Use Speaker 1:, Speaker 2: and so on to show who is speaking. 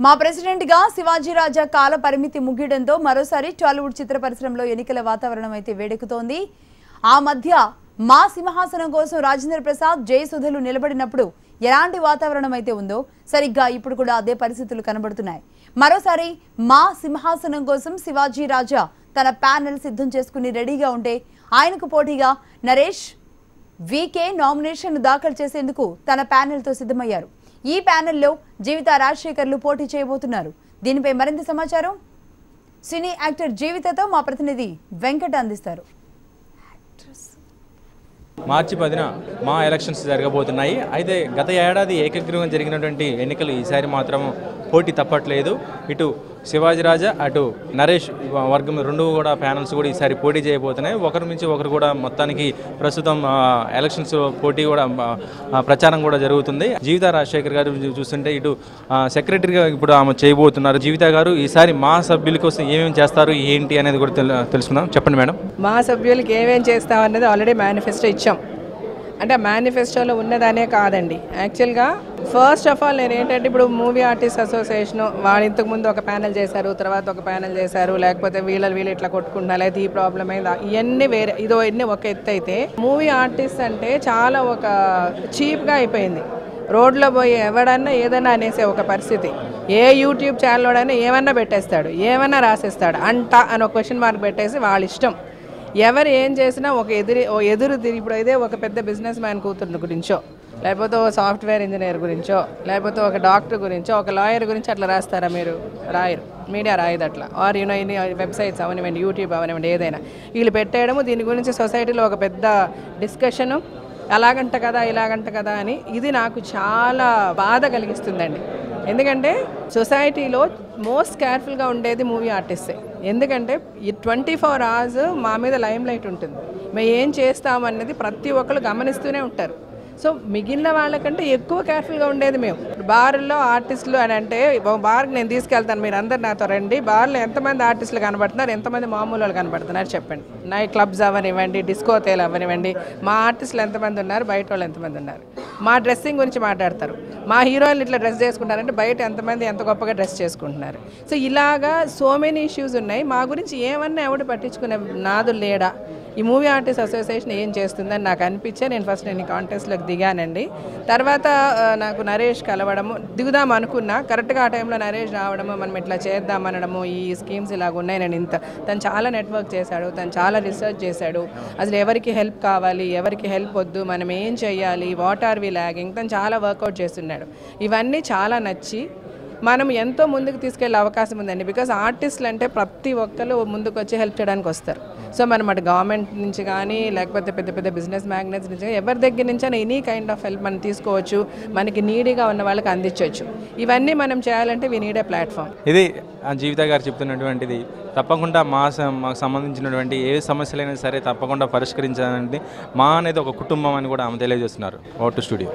Speaker 1: మా ప్రెసిడెంట్గా శివాజీ రాజా కాల పరిమితి ముగియడంతో మరోసారి టాలీవుడ్ చిత్ర పరిశ్రమలో ఎన్నికల వాతావరణం అయితే వేడెక్కుతోంది. ఆ మధ్య మా సింహాసనం కోసం రాజేంద్ర ప్రసాద్ జయసుధలు నిలబడినప్పుడు ఎలాంటి వాతావరణం అయితే ఉందో సరిగ్గా ఇప్పుడు కూడా అదే పరిస్థితులు కనబడుతున్నాయి. మరోసారి మా సింహాసనం కోసం శివాజీ రాజా తన ప్యానెల్ సిద్ధం చేసుకుని రెడీగా ఉంటే ఆయనకు పోటీగా నరేష్ వీకే నామినేషన్ దాఖలు చేసేందుకు తన ప్యానెల్తో సిద్ధమయ్యారు. ఈ ప్యానెల్లో జీవిత రాజశేఖర్లు పోటీ చేయబోతున్నారు. దీనిపై మరింత సమాచారం సినీ యాక్టర్ జీవితతో మా ప్రతినిధి వెంకట అందిస్తారు.
Speaker 2: మార్చి పదిన మా ఎలక్షన్స్ జరగబోతున్నాయి. అయితే గత ఏడాది ఏకగ్రీవం జరిగినటువంటి ఎన్నికలు ఈసారి మాత్రం పోటీ తప్పట్లేదు. ఇటు శివాజీరాజా అటు నరేష్ వర్గం రెండు కూడా ప్యానల్స్ కూడా ఈసారి పోటీ చేయబోతున్నాయి. ఒకరి నుంచి ఒకరు కూడా మొత్తానికి ప్రస్తుతం ఎలక్షన్స్ పోటీ కూడా ప్రచారం కూడా జరుగుతుంది. జీవిత రాజశేఖర్ గారు చూస్తుంటే ఇటు సెక్రటరీగా ఇప్పుడు ఆమె చేయబోతున్నారు. జీవిత గారు ఈసారి మా సభ్యుల కోసం ఏమేమి చేస్తారు ఏంటి అనేది కూడా తెలుసుకుందాం. చెప్పండి మేడం.
Speaker 3: మా సభ్యులకి ఏమేమి చేస్తాం అనేది ఆల్రెడీ మేనిఫెస్టో ఇచ్చాం. అంటే మేనిఫెస్టోలో ఉన్నదనే కాదండి. యాక్చువల్గా ఫస్ట్ ఆఫ్ ఆల్ నేను ఏంటంటే ఇప్పుడు మూవీ ఆర్టిస్ట్ అసోసియేషన్ వాళ్ళు ఇంతకు ముందు ఒక ప్యానెల్ చేశారు తర్వాత ఒక ప్యానెల్ చేశారు లేకపోతే వీళ్ళ వీళ్ళు ఇట్లా కొట్టుకుంటున్నా లేకపోతే ఈ ప్రాబ్లం అయిందా ఇవన్నీ వేరే ఇదో ఇన్ని ఒక ఎత్తు అయితే మూవీ ఆర్టిస్ట్ అంటే చాలా ఒక చీప్గా అయిపోయింది. రోడ్లో పోయి ఎవడన్నా ఏదన్నా అనేసే ఒక పరిస్థితి. ఏ యూట్యూబ్ ఛానల్లోడైనా ఏమన్నా పెట్టేస్తాడు ఏమన్నా రాసేస్తాడు అంట అని ఒక క్వశ్చన్ మార్క్ పెట్టేసి వాళ్ళ ఇష్టం. ఎవరు ఏం చేసినా ఒక ఎదురు ఓ ఎదురు తిరిగి ఇప్పుడు అయితే ఒక పెద్ద బిజినెస్ మ్యాన్ కూతురు గురించో లేకపోతే ఒక సాఫ్ట్వేర్ ఇంజనీర్ గురించో లేకపోతే ఒక డాక్టర్ గురించో ఒక లాయర్ గురించి అట్లా రాస్తారా మీరు? రాయరు. మీడియా రాయదు అట్లా. ఆర్ యూనో ఇన్ని వెబ్సైట్స్ అవనివ్వండి యూట్యూబ్ అవనివ్వండి ఏదైనా. వీళ్ళు పెట్టేయడము దీని గురించి సొసైటీలో ఒక పెద్ద డిస్కషను అలాగంట కదా ఇలాగంట కదా అని ఇది నాకు చాలా బాధ కలిగిస్తుందండి. ఎందుకంటే సొసైటీలో మోస్ట్ కేర్ఫుల్గా ఉండేది మూవీ ఆర్టిస్టే ఎందుకంటే ఈ ట్వంటీ ఫోర్ అవర్స్ మా మీద లైమ్ లైట్ ఉంటుంది. మేము ఏం చేస్తామన్నది ప్రతి ఒక్కరు గమనిస్తూనే ఉంటారు. సో మిగిలిన వాళ్ళకంటే ఎక్కువ కేర్ఫుల్గా ఉండేది మేము. బార్లో ఆర్టిస్టులు అని అంటే బార్ బార్కి నేను తీసుకెళ్తాను మీరు అందరు నాతో రండి. బార్లో ఎంతమంది ఆర్టిస్టులు కనబడుతున్నారు ఎంతమంది మామూలు వాళ్ళు కనబడుతున్నారు చెప్పండి. నైట్ క్లబ్స్ అవనివ్వండి డిస్కోతేలు అవనివ్వండి. మా ఆర్టిస్టులు ఎంతమంది ఉన్నారు బయట వాళ్ళు ఎంతమంది ఉన్నారు? మా డ్రెస్సింగ్ గురించి మాట్లాడతారు. మా హీరోయిన్లు ఇట్లా డ్రెస్ చేసుకుంటారంటే బయట ఎంతమంది ఎంత గొప్పగా డ్రెస్ చేసుకుంటున్నారు. సో ఇలాగా సో మెనీ ఇష్యూస్ ఉన్నాయి. మా గురించి ఏమన్నా ఎవడు పట్టించుకునే నాదు లేడా? ఈ మూవీ ఆర్టిస్ట్ అసోసియేషన్ ఏం చేస్తుందని నాకు అనిపించే నేను ఫస్ట్ నేను కాంటెస్ట్లోకి దిగానండి. తర్వాత నాకు నరేష్ కలవడము దిగుదాం అనుకున్నా. కరెక్ట్గా ఆ టైంలో నరేష్ రావడము మనం ఇట్లా చేద్దాం అనడము ఈ స్కీమ్స్ ఇలాగ ఉన్నాయి. నేను ఇంత తను చాలా నెట్వర్క్ చేశాడు తను చాలా రీసెర్చ్ చేశాడు. అసలు ఎవరికి హెల్ప్ కావాలి ఎవరికి హెల్ప్ వద్దు మనం ఏం చేయాలి వాట్ ఆర్ వి లాగింగ్ తను చాలా వర్కౌట్ చేస్తున్నాడు. ఇవన్నీ చాలా నచ్చి మనం ఎంతో ముందుకు తీసుకెళ్ళే అవకాశం ఉందండి. బికాస్ ఆర్టిస్టులు అంటే ప్రతి ఒక్కరు ముందుకు వచ్చి హెల్ప్ చేయడానికి వస్తారు. సో మనం అటు గవర్నమెంట్ నుంచి కానీ లేకపోతే పెద్ద పెద్ద బిజినెస్ మ్యాగ్నెట్స్ నుంచి కానీ ఎవరి దగ్గర నుంచి అయినా ఎనీ కైండ్ ఆఫ్ హెల్ప్ మనం తీసుకోవచ్చు. మనకి నీడీగా ఉన్న వాళ్ళకి అందించవచ్చు. ఇవన్నీ మనం చేయాలంటే వి నీడ్ ఏ ప్లాట్ఫామ్
Speaker 2: ఇది ఆ జీవిత గారు చెప్తున్నటువంటిది. తప్పకుండా మా మాకు సంబంధించినటువంటి ఏ సమస్యలైనా సరే తప్పకుండా పరిష్కరించాలంటే మా అనేది ఒక కుటుంబం అని కూడా ఆమె తెలియజేస్తున్నారు. Vote studio